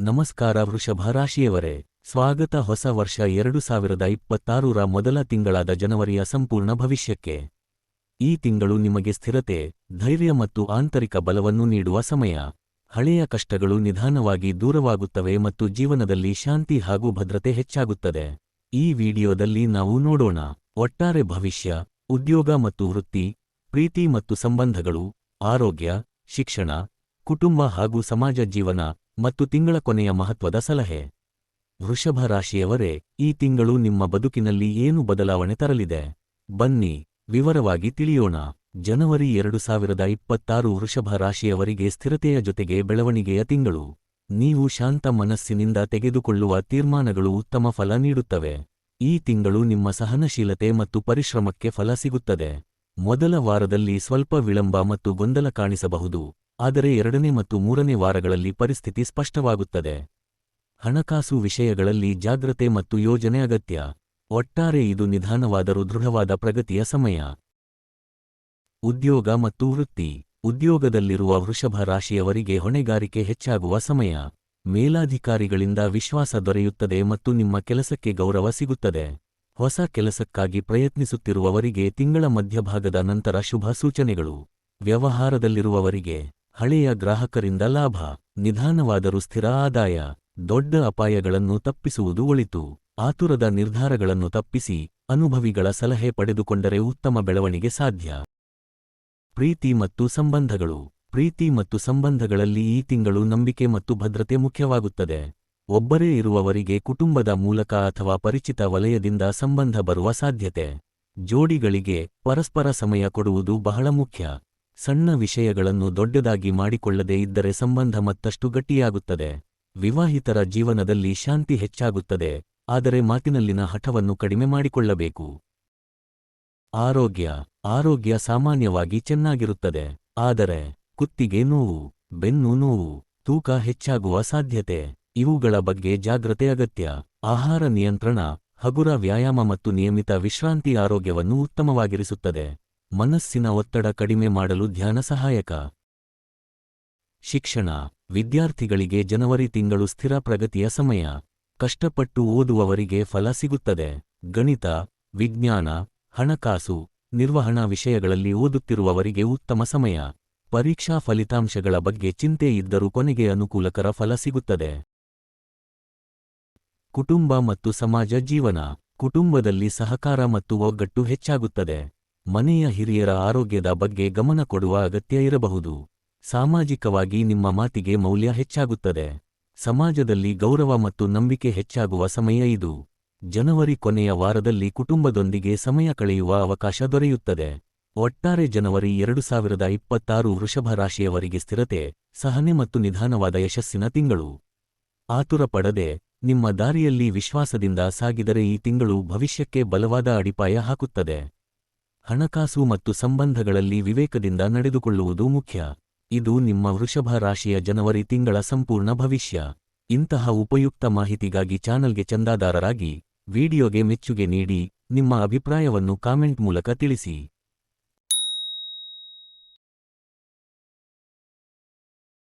ನಮಸ್ಕಾರ ವೃಷಭ ರಾಶಿಯವರೇ ಸ್ವಾಗತ ಹೊಸ ವರ್ಷ ಎರಡು ಸಾವಿರದ ಇಪ್ಪತ್ತಾರರ ಮೊದಲ ತಿಂಗಳಾದ ಜನವರಿಯ ಸಂಪೂರ್ಣ ಭವಿಷ್ಯಕ್ಕೆ. ಈ ತಿಂಗಳು ನಿಮಗೆ ಸ್ಥಿರತೆ, ಧೈರ್ಯ ಮತ್ತು ಆಂತರಿಕ ಬಲವನ್ನು ನೀಡುವ ಸಮಯ. ಹಳೆಯ ಕಷ್ಟಗಳು ನಿಧಾನವಾಗಿ ದೂರವಾಗುತ್ತವೆ ಮತ್ತು ಜೀವನದಲ್ಲಿ ಶಾಂತಿ ಹಾಗೂ ಭದ್ರತೆ ಹೆಚ್ಚಾಗುತ್ತದೆ. ಈ ವಿಡಿಯೋದಲ್ಲಿ ನಾವು ನೋಡೋಣ. ಒಟ್ಟಾರೆ ಭವಿಷ್ಯ, ಉದ್ಯೋಗ ಮತ್ತು ವೃತ್ತಿ, ಪ್ರೀತಿ ಮತ್ತು ಸಂಬಂಧಗಳು, ಆರೋಗ್ಯ, ಶಿಕ್ಷಣ, ಕುಟುಂಬ ಹಾಗೂ ಸಮಾಜ ಜೀವನ ಮತ್ತು ತಿಂಗಳ ಕೊನೆಯ ಮಹತ್ವದ ಸಲಹೆ. ವೃಷಭ ರಾಶಿಯವರೇ, ಈ ತಿಂಗಳು ನಿಮ್ಮ ಬದುಕಿನಲ್ಲಿ ಏನು ಬದಲಾವಣೆ ತರಲಿದೆ? ಬನ್ನಿ, ವಿವರವಾಗಿ ತಿಳಿಯೋಣ. ಜನವರಿ ಎರಡು ಸಾವಿರದ ಇಪ್ಪತ್ತಾರು ವೃಷಭ ರಾಶಿಯವರಿಗೆ ಸ್ಥಿರತೆಯ ಜೊತೆಗೆ ಬೆಳವಣಿಗೆಯ ತಿಂಗಳು. ನೀವು ಶಾಂತ ಮನಸ್ಸಿನಿಂದ ತೆಗೆದುಕೊಳ್ಳುವ ತೀರ್ಮಾನಗಳು ಉತ್ತಮ ಫಲ ನೀಡುತ್ತವೆ. ಈ ತಿಂಗಳು ನಿಮ್ಮ ಸಹನಶೀಲತೆ ಮತ್ತು ಪರಿಶ್ರಮಕ್ಕೆ ಫಲ ಸಿಗುತ್ತದೆ. ಮೊದಲ ವಾರದಲ್ಲಿ ಸ್ವಲ್ಪ ವಿಳಂಬ ಮತ್ತು ಗೊಂದಲ ಕಾಣಿಸಬಹುದು. ಆದರೆ ಎರಡನೇ ಮತ್ತು ಮೂರನೇ ವಾರಗಳಲ್ಲಿ ಪರಿಸ್ಥಿತಿ ಸ್ಪಷ್ಟವಾಗುತ್ತದೆ. ಹಣಕಾಸು ವಿಷಯಗಳಲ್ಲಿ ಜಾಗ್ರತೆ ಮತ್ತು ಯೋಜನೆ ಅಗತ್ಯ. ಒಟ್ಟಾರೆ ಇದು ನಿಧಾನವಾದರೂ ದೃಢವಾದ ಪ್ರಗತಿಯ ಸಮಯ. ಉದ್ಯೋಗ ಮತ್ತು ವೃತ್ತಿ. ಉದ್ಯೋಗದಲ್ಲಿರುವ ವೃಷಭ ರಾಶಿಯವರಿಗೆ ಹೊಣೆಗಾರಿಕೆ ಹೆಚ್ಚಾಗುವ ಸಮಯ. ಮೇಲಾಧಿಕಾರಿಗಳಿಂದ ವಿಶ್ವಾಸ ದೊರೆಯುತ್ತದೆ ಮತ್ತು ನಿಮ್ಮ ಕೆಲಸಕ್ಕೆ ಗೌರವ ಸಿಗುತ್ತದೆ. ಹೊಸ ಕೆಲಸಕ್ಕಾಗಿ ಪ್ರಯತ್ನಿಸುತ್ತಿರುವವರಿಗೆ ತಿಂಗಳ ಮಧ್ಯಭಾಗದ ನಂತರ ಶುಭ ಸೂಚನೆಗಳು. ವ್ಯವಹಾರದಲ್ಲಿರುವವರಿಗೆ ಹಳೆಯ ಗ್ರಾಹಕರಿಂದ ಲಾಭ, ನಿಧಾನವಾದರೂ ಸ್ಥಿರ ಆದಾಯ, ದೊಡ್ಡ ಅಪಾಯಗಳನ್ನು ತಪ್ಪಿಸುವುದು ಒಳಿತು. ಆತುರದ ನಿರ್ಧಾರಗಳನ್ನು ತಪ್ಪಿಸಿ, ಅನುಭವಿಗಳ ಸಲಹೆ ಪಡೆದುಕೊಂಡರೆ ಉತ್ತಮ ಬೆಳವಣಿಗೆ ಸಾಧ್ಯ. ಪ್ರೀತಿ ಮತ್ತು ಸಂಬಂಧಗಳು. ಪ್ರೀತಿ ಮತ್ತು ಸಂಬಂಧಗಳಲ್ಲಿ ಈ ತಿಂಗಳು ನಂಬಿಕೆ ಮತ್ತು ಭದ್ರತೆ ಮುಖ್ಯವಾಗುತ್ತದೆ. ಒಬ್ಬರೇ ಇರುವವರಿಗೆ ಕುಟುಂಬದ ಮೂಲಕ ಅಥವಾ ಪರಿಚಿತ ವಲಯದಿಂದ ಸಂಬಂಧ ಬರುವ ಸಾಧ್ಯತೆ. ಜೋಡಿಗಳಿಗೆ ಪರಸ್ಪರ ಸಮಯ ಕೊಡುವುದು ಬಹಳ ಮುಖ್ಯ. ಸಣ್ಣ ವಿಷಯಗಳನ್ನು ದೊಡ್ಡದಾಗಿ ಮಾಡಿಕೊಳ್ಳದೇ ಇದ್ದರೆ ಸಂಬಂಧ ಮತ್ತಷ್ಟು ಗಟ್ಟಿಯಾಗುತ್ತದೆ. ವಿವಾಹಿತರ ಜೀವನದಲ್ಲಿ ಶಾಂತಿ ಹೆಚ್ಚಾಗುತ್ತದೆ, ಆದರೆ ಮಾತಿನಲ್ಲಿನ ಹಠವನ್ನು ಕಡಿಮೆ ಮಾಡಿಕೊಳ್ಳಬೇಕು. ಆರೋಗ್ಯ ಆರೋಗ್ಯ ಸಾಮಾನ್ಯವಾಗಿ ಚೆನ್ನಾಗಿರುತ್ತದೆ, ಆದರೆ ಕುತ್ತಿಗೆ ನೋವು, ಬೆನ್ನು ನೋವು, ತೂಕ ಹೆಚ್ಚಾಗುವ ಸಾಧ್ಯತೆ, ಇವುಗಳ ಬಗ್ಗೆ ಜಾಗ್ರತೆ ಅಗತ್ಯ. ಆಹಾರ ನಿಯಂತ್ರಣ, ಹಗುರ ವ್ಯಾಯಾಮ ಮತ್ತು ನಿಯಮಿತ ವಿಶ್ರಾಂತಿ ಆರೋಗ್ಯವನ್ನು ಉತ್ತಮವಾಗಿರಿಸುತ್ತದೆ. ಮನಸ್ಸಿನ ಒತ್ತಡ ಕಡಿಮೆ ಮಾಡಲು ಧ್ಯಾನ ಸಹಾಯಕ. ಶಿಕ್ಷಣ, ವಿದ್ಯಾರ್ಥಿಗಳಿಗೆ ಜನವರಿ ತಿಂಗಳು ಸ್ಥಿರ ಪ್ರಗತಿಯ ಸಮಯ. ಕಷ್ಟಪಟ್ಟು ಓದುವವರಿಗೆ ಫಲ ಸಿಗುತ್ತದೆ. ಗಣಿತ, ವಿಜ್ಞಾನ, ಹಣಕಾಸು, ನಿರ್ವಹಣಾ ವಿಷಯಗಳಲ್ಲಿ ಓದುತ್ತಿರುವವರಿಗೆ ಉತ್ತಮ ಸಮಯ. ಪರೀಕ್ಷಾ ಫಲಿತಾಂಶಗಳ ಬಗ್ಗೆ ಚಿಂತೆ ಇದ್ದರೂ ಕೊನೆಗೆ ಅನುಕೂಲಕರ ಫಲ ಸಿಗುತ್ತದೆ. ಕುಟುಂಬ ಮತ್ತು ಸಮಾಜ ಜೀವನ. ಕುಟುಂಬದಲ್ಲಿ ಸಹಕಾರ ಮತ್ತು ಒಗ್ಗಟ್ಟು ಹೆಚ್ಚಾಗುತ್ತದೆ. ಮನೆಯ ಹಿರಿಯರ ಆರೋಗ್ಯದ ಬಗ್ಗೆ ಗಮನ ಕೊಡುವ ಅಗತ್ಯ ಇರಬಹುದು. ಸಾಮಾಜಿಕವಾಗಿ ನಿಮ್ಮ ಮಾತಿಗೆ ಮೌಲ್ಯ ಹೆಚ್ಚಾಗುತ್ತದೆ. ಸಮಾಜದಲ್ಲಿ ಗೌರವ ಮತ್ತು ನಂಬಿಕೆ ಹೆಚ್ಚಾಗುವ ಸಮಯ ಇದು. ಜನವರಿ ಕೊನೆಯ ವಾರದಲ್ಲಿ ಕುಟುಂಬದೊಂದಿಗೆ ಸಮಯ ಕಳೆಯುವ ಅವಕಾಶ ದೊರೆಯುತ್ತದೆ. ಒಟ್ಟಾರೆ ಜನವರಿ ಎರಡು ಸಾವಿರದ ಇಪ್ಪತ್ತಾರು ವೃಷಭ ರಾಶಿಯವರಿಗೆ ಸ್ಥಿರತೆ, ಸಹನೆ ಮತ್ತು ನಿಧಾನವಾದ ಯಶಸ್ಸಿನ ತಿಂಗಳು. ಆತುರ ಪಡದೆ, ನಿಮ್ಮ ದಾರಿಯಲ್ಲಿ ವಿಶ್ವಾಸದಿಂದ ಸಾಗಿದರೆ ಈ ತಿಂಗಳು ಭವಿಷ್ಯಕ್ಕೆ ಬಲವಾದ ಅಡಿಪಾಯ ಹಾಕುತ್ತದೆ. ಹಣಕಾಸು ಮತ್ತು ಸಂಬಂಧಗಳಲ್ಲಿ ವಿವೇಕದಿಂದ ನಡೆದುಕೊಳ್ಳುವುದು ಮುಖ್ಯ. ಇದು ನಿಮ್ಮ ವೃಷಭ ರಾಶಿಯ ಜನವರಿ ತಿಂಗಳ ಸಂಪೂರ್ಣ ಭವಿಷ್ಯ. ಇಂತಹ ಉಪಯುಕ್ತ ಮಾಹಿತಿಗಾಗಿ ಚಾನಲ್ಗೆ ಚಂದಾದಾರರಾಗಿ, ವಿಡಿಯೋಗೆ ಮೆಚ್ಚುಗೆ ನೀಡಿ, ನಿಮ್ಮ ಅಭಿಪ್ರಾಯವನ್ನು ಕಾಮೆಂಟ್ ಮೂಲಕ ತಿಳಿಸಿ.